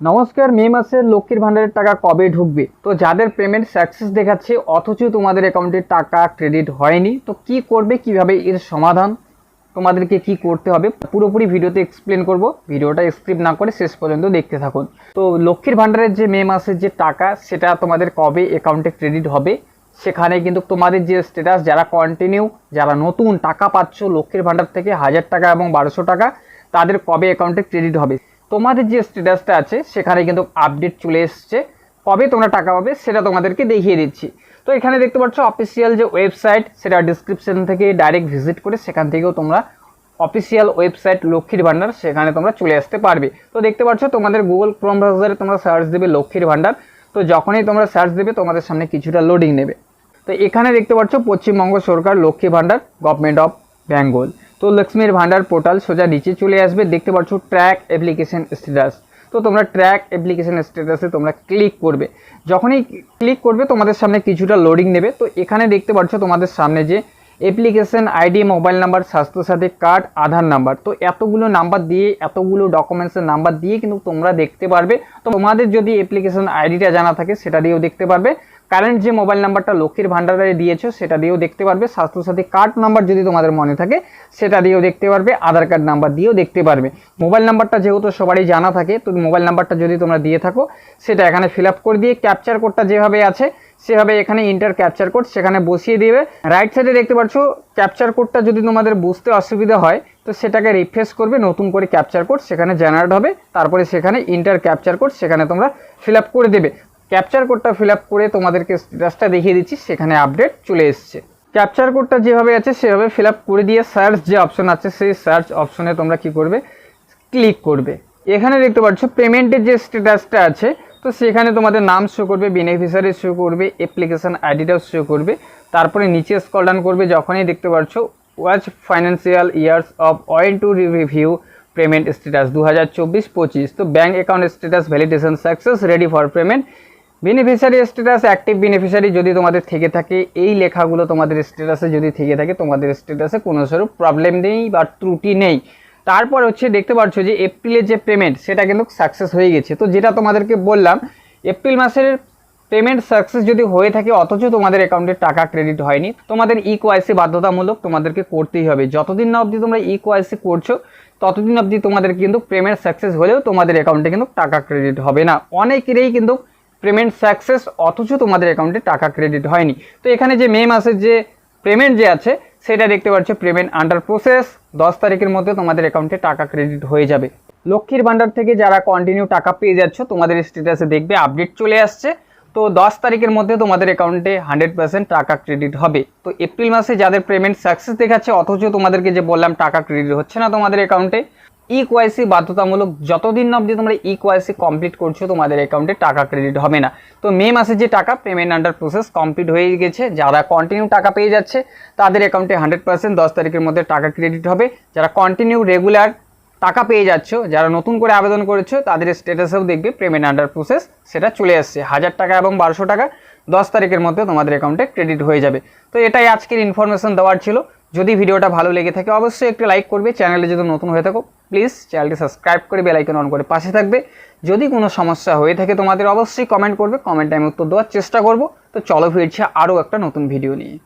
নমস্কার, মে মাসের লক্ষ্মীর ভাণ্ডারের টাকা কবে ঢুকবে? তো যাদের পেমেন্ট সাকসেস দেখাচ্ছে, অথচ তোমাদের অ্যাকাউন্টে টাকা ক্রেডিট হয়নি, তো কি করবে, কীভাবে এর সমাধান? তোমাদেরকে কি করতে হবে? পুরোপুরি ভিডিওতে এক্সপ্লেন করব। ভিডিওটা স্ক্রিপ্ট না করে শেষ পর্যন্ত দেখতে থাকুন। তো লক্ষ্মীর ভাণ্ডারের যে মে মাসের যে টাকা, সেটা তোমাদের কবে অ্যাকাউন্টে ক্রেডিট হবে? সেখানে কিন্তু তোমাদের যে স্ট্যাটাস যারা কন্টিনিউ যারা নতুন টাকা পাচ্ছ, লক্ষ্মীর ভাণ্ডার থেকে হাজার টাকা এবং বারোশো টাকা, তাদের কবে অ্যাকাউন্টে ক্রেডিট হবে? তোমাদের যে স্ট্যাটাসটা আছে, সেখানে কিন্তু আপডেট চলে এসছে। কবে তোমরা টাকা পাবে, সেটা তোমাদেরকে দেখিয়ে দিচ্ছি। তো এখানে দেখতে পাচ্ছ অফিসিয়াল যে ওয়েবসাইট সেটা ডিসক্রিপশন থেকে ডাইরেক্ট ভিজিট করে সেখান থেকেও তোমরা অফিসিয়াল ওয়েবসাইট লক্ষ্মীর ভাণ্ডার, সেখানে তোমরা চলে আসতে পারবে। তো দেখতে পাচ্ছ তোমাদের গুগল ক্রোম ব্রাউজারে তোমরা সার্চ দেবে লক্ষ্মীর ভাণ্ডার। তো যখনই তোমরা সার্চ দেবে, তোমাদের সামনে কিছুটা লোডিং নেবে। তো এখানে দেখতে পাচ্ছ পশ্চিমবঙ্গ সরকার লক্ষ্মী ভাণ্ডার গভর্নমেন্ট অফ বেঙ্গল তো লক্ষ্মীর ভাণ্ডার পোর্টাল সোজা নিচে চলে আসবে। দেখতে পাচ্ছ ট্র্যাক অ্যাপ্লিকেশন স্ট্যাটাস তো তোমরা ট্র্যাক অ্যাপ্লিকেশন স্ট্যাটাসে তোমরা ক্লিক করবে। যখনই ক্লিক করবে, তোমাদের সামনে কিছুটা লোডিং নেবে। তো এখানে দেখতে পাচ্ছ তোমাদের সামনে যে application ID mobile number Swasthya Sathi card Aadhaar number তো এতগুলো নাম্বার দিয়ে, এতগুলো ডকুমেন্টসের নাম্বার দিয়ে কিন্তু তোমরা দেখতে পারবে। তো তোমাদের যদি অ্যাপ্লিকেশন আইডিটা জানা থাকে, সেটা দিয়েও দেখতে পারবে। কারেন্ট যে মোবাইল নাম্বারটা লক্ষ্মীর ভাণ্ডারে দিয়েছ, সেটা দিয়েও দেখতে পারবে। স্বাস্থ্যসাথী কার্ড নাম্বার যদি তোমাদের মনে থাকে, সেটা দিয়েও দেখতে পারবে। আধার কার্ড নাম্বার দিয়েও দেখতে পারবে। মোবাইল নাম্বারটা যেহেতু সবারই জানা থাকে, তো মোবাইল নাম্বারটা যদি তোমরা দিয়ে থাকো, সেটা এখানে ফিল করে দিয়ে ক্যাপচার কোডটা যেভাবে আছে, সেভাবে এখানে ইন্টার ক্যাপচার কোড সেখানে বসিয়ে দিবে। রাইট সাইডে দেখতে পাচ্ছ ক্যাপচার কোডটা যদি তোমাদের বুঝতে অসুবিধা হয়, তো সেটাকে রিফ্রেশ করবে, নতুন করে ক্যাপচার কোড সেখানে জেনারেট হবে, তারপরে সেখানে ইন্টার ক্যাপচার কোড সেখানে তোমরা ফিল করে দেবে। ক্যাপচার কোডটা ফিল আপ করে তোমাদেরকে স্ট্যাটাসটা দেখিয়ে দিচ্ছি, সেখানে আপডেট চলে এসছে। ক্যাপচার কোডটা যেভাবে আছে, সেভাবে ফিল আপ করে দিয়ে সার্চ যে অপশন আছে, সেই সার্চ অপশনে তোমরা কি করবে? ক্লিক করবে। এখানে দেখতে পাচ্ছ পেমেন্টের যে স্ট্যাটাসটা আছে, তো সেখানে তোমাদের নাম শো করবে বেনিফিশিয়ারি শো করবে অ্যাপ্লিকেশান আইডিটাও শো করবে। তারপরে নিচে স্কল ডাউন করবে, যখনই দেখতে পাচ্ছ watch financial years of when to review payment status দু হাজার চব্বিশ পঁচিশ। তো bank account status validation success ready for payment beneficiary status active beneficiary যদি তোমাদের থেকে থাকে, এই লেখাগুলো তোমাদের স্ট্যাটাসে যদি থেকে থাকে, তোমাদের স্ট্যাটাসে কোনো স্বরূপ প্রবলেম নেই বা ত্রুটি নেই। তারপর হচ্ছে দেখতে পাচ্ছ যে এপ্রিলের যে পেমেন্ট সেটা কিন্তু সাকসেস হয়ে গেছে। তো যেটা তোমাদেরকে বললাম এপ্রিল মাসের পেমেন্ট সাকসেস যদি হয়ে থাকে, অথচ তোমাদের অ্যাকাউন্টে টাকা ক্রেডিট হয়নি, তোমাদের ই কোয়াইসি বাধ্যতামূলক তোমাদেরকে করতেই হবে। যতদিন না অবধি তোমরা ই কোয়াইসি করছ, ততদিন অবধি তোমাদের কিন্তু পেমেন্ট সাকসেস হলেও তোমাদের অ্যাকাউন্টে কিন্তু টাকা ক্রেডিট হবে না। অনেকেরই কিন্তু পেমেন্ট সাকসেস অথচ তোমাদের অ্যাকাউন্টে টাকা ক্রেডিট হয়নি। তো এখানে যে মে মাসের যে পেমেন্ট যে আছে, সেটা দেখতে পাচ্ছ পেমেন্ট আন্ডার প্রসেস দশ তারিখের মধ্যে তোমাদের অ্যাকাউন্টে টাকা ক্রেডিট হয়ে যাবে। লক্ষ্মীর ভাণ্ডার থেকে যারা কন্টিনিউ টাকা পেয়ে যাচ্ছ, তোমাদের স্ট্যাটাসে দেখবে আপডেট চলে আসছে। তো দশ তারিখের মধ্যে তোমাদের অ্যাকাউন্টে হান্ড্রেড পার্সেন্ট টাকা ক্রেডিট হবে। তো এপ্রিল মাসে যাদের পেমেন্ট সাকসেস দেখাচ্ছে, অথচ তোমাদেরকে যে বললাম, টাকা ক্রেডিট হচ্ছে না তোমাদের অ্যাকাউন্টে ই কোয়াইসি বাধ্যতামূলক যতদিন অবধি তোমরা ই কোয়াইসি কমপ্লিট করছ, তোমাদের অ্যাকাউন্টে টাকা ক্রেডিট হবে না। তো মে মাসে যে টাকা পেমেন্ট আন্ডার প্রসেস কমপ্লিট হয়ে গেছে, যারা কন্টিনিউ টাকা পেয়ে যাচ্ছে, তাদের অ্যাকাউন্টে হান্ড্রেড পার্সেন্ট দশ তারিখের মধ্যে টাকা ক্রেডিট হবে। যারা কন্টিনিউ রেগুলার টাকা পেয়ে যাচ্ছ, যারা নতুন করে আবেদন করেছ, তাদের স্ট্যাটাসেও দেখবে পেমেন্ট আন্ডার প্রসেস সেটা চলে আসছে। হাজার টাকা এবং বারোশো টাকা দশ তারিখের মধ্যে তোমাদের অ্যাকাউন্টে ক্রেডিট হয়ে যাবে। তো এটাই আজকের ইনফরমেশন দেওয়ার ছিল। যদি ভিডিওটা ভালো লেগে থাকে, অবশ্যই একটু লাইক করবে। চ্যানেলে যদি নতুন হয়ে থাকো প্লিজ চ্যানেলটি সাবস্ক্রাইব করে বেলাইকন অন করে পাশে থাকবে। যদি কোনো সমস্যা হয়ে থাকে তোমাদের, অবশ্যই কমেন্ট করবে। কমেন্টে আমি উত্তর দেওয়ার চেষ্টা করব। তো চলো ফিরছি আরও একটা নতুন ভিডিও নিয়ে।